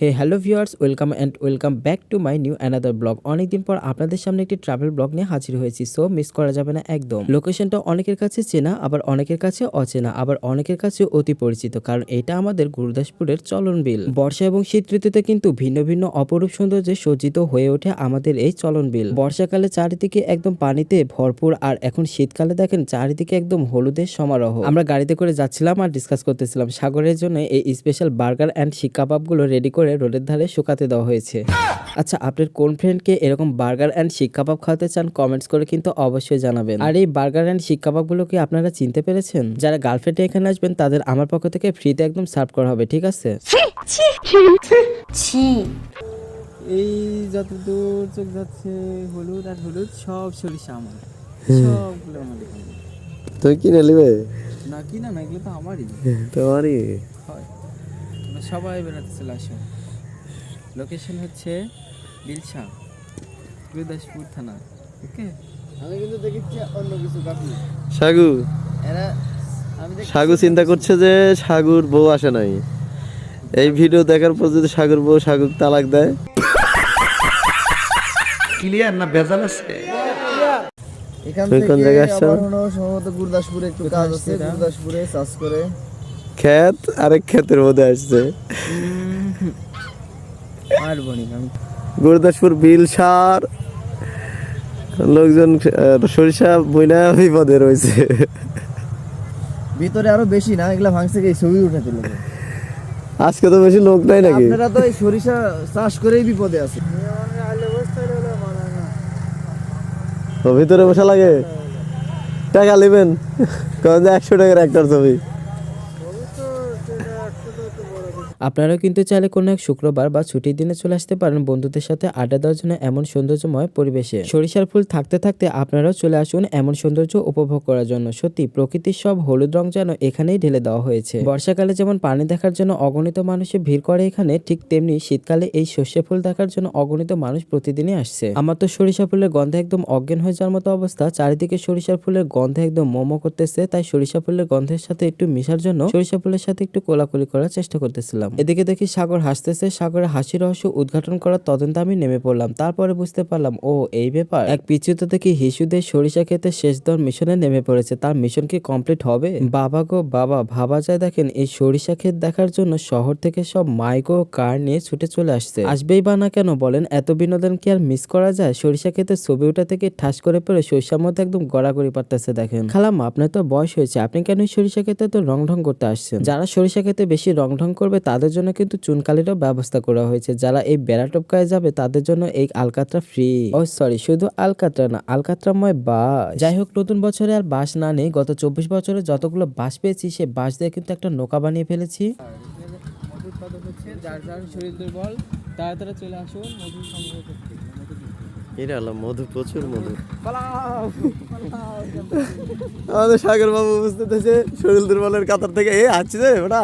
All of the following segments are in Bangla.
Hey hello viewers welcome and welcome back to my new another blog অনেকদিন পর আপনাদের সামনে একটি ট্রাভেল ব্লগ নিয়ে হাজির হয়েছি সো মিস করা যাবে না একদম। লোকেশনটা অনেকের কাছে চেনা, আবার অনেকের কাছে অচেনা, আবার অনেকের কাছে অতি পরিচিত, কারণ এটা আমাদের গুরুদাসপুরের চলন বিল বর্ষা এবং শীত ঋতুতে কিন্তু ভিন্ন ভিন্ন অপরূপ সৌন্দর্যে সজ্জিত হয়ে ওঠে আমাদের এই চলন বিল বর্ষাকালে চারিদিকে একদম পানিতে ভরপুর, আর এখন শীতকালে দেখেন চারিদিকে একদম হলুদের সমারোহ। আমরা গাড়িতে করে যাচ্ছিলাম আর ডিসকাস করতেছিলাম, সাগরের জন্য এই special burger and seekh ready করে রোডের ধারে শুকাতে দেওয়া হয়েছে। আচ্ছা আপনার কোন ফ্রেন্ডকে এরকম বার্গার অ্যান্ড শিক কাবাব খাওয়াতে চান কমেন্টস করে কিন্তু অবশ্যই জানাবেন। আর এই বার্গার অ্যান্ড শিক কাবাবগুলো কি আপনারা চিনতে পেরেছেন? যারা গার্লফ্রেন্ড এখানে আসবেন তাদের আমার পক্ষ থেকে ফ্রিতে একদম সার্ভ করা হবে ঠিক আছে? এই যত দূর চোখ যাচ্ছে হলুদ আর হলুদ সব সরিষা আমার সবগুলো আমাদের তুই কিনে নিবে না কি না এগুলো তো আমারই। তোমারই? হয়। আমরা সবাই বেড়াতে চলে আসো লোকেশন হচ্ছে বিলসা গুরুদাসপুর থানা ওকে আমি কিন্তু দেখেছি অন্য কিছু কাকু সাগু এরা সাগু চিন্তা করছে যে সাগুর বউ আসে নাই। এই ভিডিও দেখার পর যদি সাগুর বউ সাগুর তালাক দেয়। ক্লিয়ার না ভেজাল আছে? এখান কোন থেকে জায়গায় আসছো? সম্ভবত গুরদাসপুরে একটু কাজ আছে গুরদাসপুরে চাষ করে। ক্ষেত আরেক ক্ষেতের মধ্যে আসছে। গুরুদাসপুর বিল সার। লোকজন সরিষা বইনা বিপদে রয়েছে। ভিতরে আরও বেশি না এগুলা ভাঙছে কি ছবি উঠাতে লাগে আজকে তো বেশি লোক নাই নাকি? আপনারা তো এই সরিষা চাষ করেই বিপদে আছে ভিতরে বসা লাগে। টাকা নেবেন। কারণ যে একশো টাকার একটার ছবি। আপনারাও কিন্তু চাইলে কোনো এক শুক্রবার বা ছুটির দিনে চলে আসতে পারেন বন্ধুদের সাথে আড্ডা দেওয়ার জন্য এমন সৌন্দর্যময় পরিবেশে। সরিষার ফুল থাকতে থাকতে আপনারাও চলে আসুন এমন সৌন্দর্য উপভোগ করার জন্য। সত্যি, প্রকৃতির সব হলুদ রং যেন এখানেই ঢেলে দেওয়া হয়েছে। বর্ষাকালে যেমন পানি দেখার জন্য অগণিত মানুষের ভিড় করে এখানে, ঠিক তেমনি শীতকালে এই সর্ষে ফুল দেখার জন্য অগণিত মানুষ প্রতিদিনই আসছে। আমার তো সরিষা ফুলের গন্ধে একদম অজ্ঞান হয়ে যাওয়ার মতো অবস্থা। চারিদিকে সরিষার ফুলের গন্ধে একদম মোমো করতেছে, তাই সরিষা ফুলের গন্ধের সাথে একটু মিশার জন্য সরিষা ফুলের সাথে একটু কোলাকুলি করার চেষ্টা করতেছিলাম এদিকে দেখি সাগর হাসতেছে, সাগরের হাসি রহস্য উদ্ঘাটন করার তদন্ত আমি নেমে পড়লাম। তারপরে বুঝতে পারলাম, ও, এই ব্যাপার? এক পিছুত দেখি হিসুদের সরিষা খেতে শেষ দর মিশনে নেমে পড়েছে। তার মিশন কি কমপ্লিট হবে? বাবা গো, বাবা, ভাবা যায় দেখেন, এই সরিষা ক্ষেত দেখার জন্য শহর থেকে সব মাইক কার নিয়ে ছুটে চলে আসছে। আসবেই বা না কেন বলেন, এত বিনোদন কি আর মিস করা যায়? সরিষা ক্ষেতের ছবি ওঠা থেকে ঠাস করে পড়ে সরিষার মধ্যে একদম গড়াগড়ি পারতেছে দেখেন। খালাম আপনার তো বয়স হয়েছে, আপনি কেন সরিষা ক্ষেতে তো রং ঢং করতে আসছেন? যারা সরিষা ক্ষেতে বেশি রং ঢং করবে তাদের জন্য কিন্তু চুনকালিরও ব্যবস্থা করা হয়েছে। যারা এই বেড়া টপকায় যাবে, তাদের জন্য এই আলকাতরা ফ্রি ও সরি শুধু আলকাতরা না, আলকাতরাময় বাস যাই হোক নতুন বছরে আর বাস না নেই। গত চব্বিশ বছরে যতগুলো বাস পেয়েছি, সে বাস দিয়ে কিন্তু একটা নৌকা বানিয়ে ফেলেছি। যার যার শরীর দুর্বল তারা চলে আসুন সংগ্রহ করতে। এটা হলো মধু প্রচুর মধু। আমাদের সাগর বাবু বুঝতেছে শরীর দুর্বলের কাতার থেকে। এ আসছে ওটা।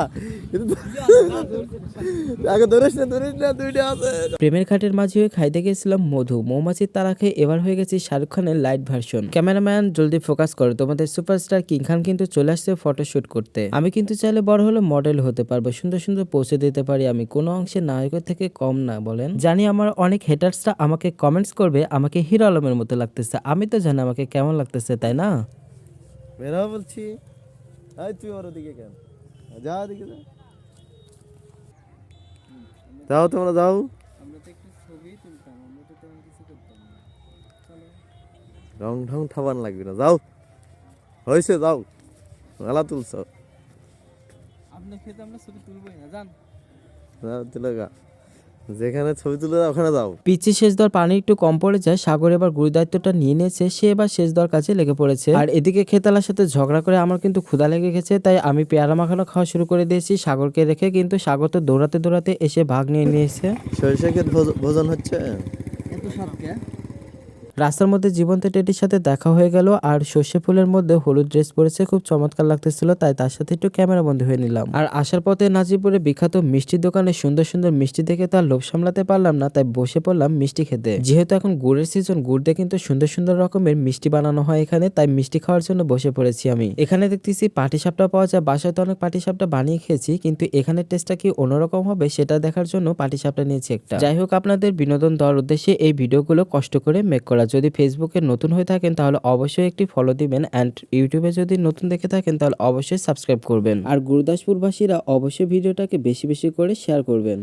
কিন্তু আগে ধরিস না ধরিস না দুইটা আছে। প্রেমের ঘাটের মাঝে হয়ে খাইতে গেছিলাম মধু। মৌমাছির তারা খেয়ে এবার হয়ে গেছে শাহরুখ খানের লাইট ভার্সন ক্যামেরাম্যান জলদি ফোকাস করো। তোমাদের সুপারস্টার কিং খান কিন্তু চলে আসছে ফটোশুট করতে। আমি কিন্তু চাইলে বড় হলে মডেল হতে পারব। সুন্দর সুন্দর পৌঁছে দিতে পারি আমি। কোনো অংশে নায়কের থেকে কম না বলেন। জানি আমার অনেক হেটার্সরা আমাকে কমেন্টস করবে। আমাকে হিরো আলমের মতো লাগতেছে। আমি তো জানি আমাকে কেমন লাগতেছে তাই না? বেরাও বলছি। আয় তুই ওর দিকে কেন? যা দিকে যা। যাও তোমরা যাও। রং ঢং ঠাবান লাগবে না যাও। হয়েছে যাও। মেলা তুলছ। আপনি খেতে আমরা ছবি তুলবই না জান যাও তুলে গা। যেখানে ছবি তুলে দাও ওখানে যাও। পিচি শেষ দর পানি একটু কম পড়ে যায় সাগর এবার গুরু দায়িত্বটা নিয়ে নিয়েছে সে এবার শেষ দর কাছে লেগে পড়েছে। আর এদিকে খেতালার সাথে ঝগড়া করে আমার কিন্তু ক্ষুধা লেগে গেছে তাই আমি পেয়ারা মাখানো খাওয়া শুরু করে দিয়েছি সাগরকে রেখে কিন্তু সাগর তো দৌড়াতে দৌড়াতে এসে ভাগ নিয়ে নিয়েছে। সরিষা ক্ষেত হচ্ছে ভোজন হচ্ছে? রাস্তার মধ্যে জীবন্ত টেটির সাথে দেখা হয়ে গেল, আর সর্ষে ফুলের মধ্যে হলুদ ড্রেস পরেছে, খুব চমৎকার লাগতেছিল, তাই তার সাথে একটু ক্যামেরা বন্ধ হয়ে নিলাম। আর আসার পথে নাজিপুরে বিখ্যাত মিষ্টির দোকানে সুন্দর সুন্দর মিষ্টি দেখে তার লোভ সামলাতে পারলাম না, তাই বসে পড়লাম মিষ্টি খেতে। যেহেতু এখন গুড়ের সিজন গুড় দিয়ে কিন্তু সুন্দর সুন্দর রকমের মিষ্টি বানানো হয় এখানে, তাই মিষ্টি খাওয়ার জন্য বসে পড়েছি আমি। এখানে দেখতেছি পাটিসাপটা পাওয়া যায়, বাসায় তো অনেক পাটিসাপটা বানিয়ে খেয়েছি, কিন্তু এখানের টেস্টটা কি অন্যরকম হবে সেটা দেখার জন্য পাটিসাপটা নিয়েছি একটা। যাই হোক, আপনাদের বিনোদন দেওয়ার উদ্দেশ্যে এই ভিডিওগুলো কষ্ট করে মেক করা যদি ফেসবুকে নতুন হয়ে থাকেন, তাহলে অবশ্যই একটি ফলো দিবেন অ্যান্ড ইউটিউবে যদি নতুন দেখে থাকেন, তাহলে অবশ্যই সাবস্ক্রাইব করবেন। আর গুরুদাসপুরবাসীরা অবশ্যই ভিডিওটাকে বেশি বেশি করে শেয়ার করবেন।